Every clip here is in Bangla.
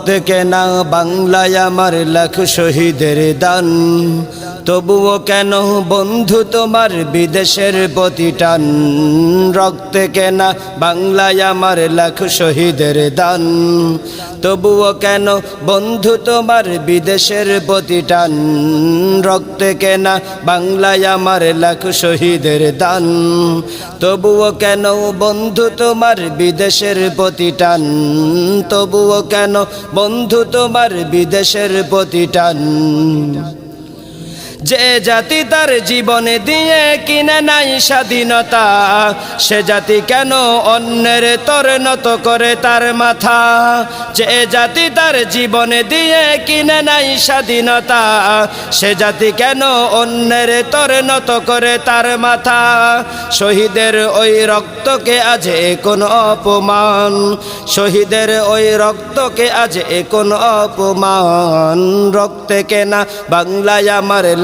রক্তে না বাংলায় আমার লাখ শহীদের দান। তবুও কেন বন্ধু তোমার বিদেশের প্রতিটান? রক্তে কেনা বাংলায় আমার লাখ শহীদের দান। তবুও কেন বন্ধু তোমার বিদেশের প্রতিটান? রক্তে কেনা বাংলায় আমার লাখ শহীদের দান। তবুও কেন বন্ধু তোমার বিদেশের প্রতিটান? তবুও কেন বন্ধু তোমার বিদেশের প্রতিটান? যে জাতি তার জীবনে দিয়ে কিনে নাই স্বাধীনতা, সে জাতি কেন অন্যের তর নত করে তার মাথা? যে জাতি তার জীবনে দিয়ে কিনে নাই স্বাধীনতা, সে জাতি কেন অন্যের তর নত করে তার মাথা? শহীদের ওই রক্তকে আজ কোন অপমান, শহীদের ওই রক্তকে আজ কোন অপমান। রক্তে কেনা বাংলায় আমার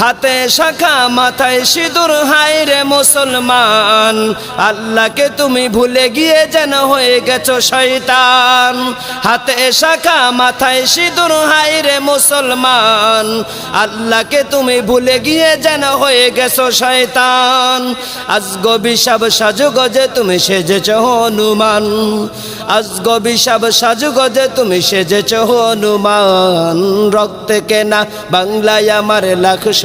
হাতে শাখা, মাথায় সিঁদুর, হায় রে মুসলমান। আল্লাহকে তুমি ভুলে গিয়ে যেন হয়ে গেছো শয়তান। হাতে শাখা, মাথায় সিঁদুর, হায় রে মুসলমান। আল্লাহকে তুমি ভুলে গিয়ে যেন হয়ে গেছো শয়তান। আজগো বিষাব সাজুগজে তুমি সেজেছ হনুমান। আজগো বিষাব সাজুগজে তুমি সেজেছ হনুমান। রক্তে কেনা বাংলায় আমার লাখ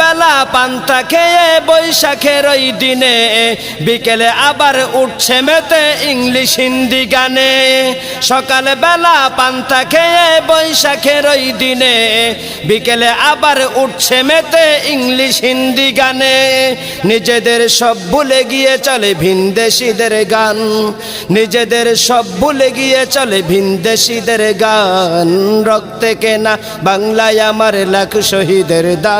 বেলা পান্তা খেয়ে বৈশাখের ওই দিনে, বিকেলে আবার উঠছে মেতে ইংলিশ হিন্দি গানে। সকালে বেলা পান্তা খেয়ে বৈশাখের ওই দিনে, বিকেলে আবার উঠছে মেতে ইংলিশ হিন্দি গানে। নিজেদের সব ভুলে গিয়ে চলে ভিনদেশিদের গান। নিজেদের সব ভুলে গিয়ে চলে ভিনদেশিদের গান। রক্তে কেনা বাংলায় আমার লাখ শহীদের দান।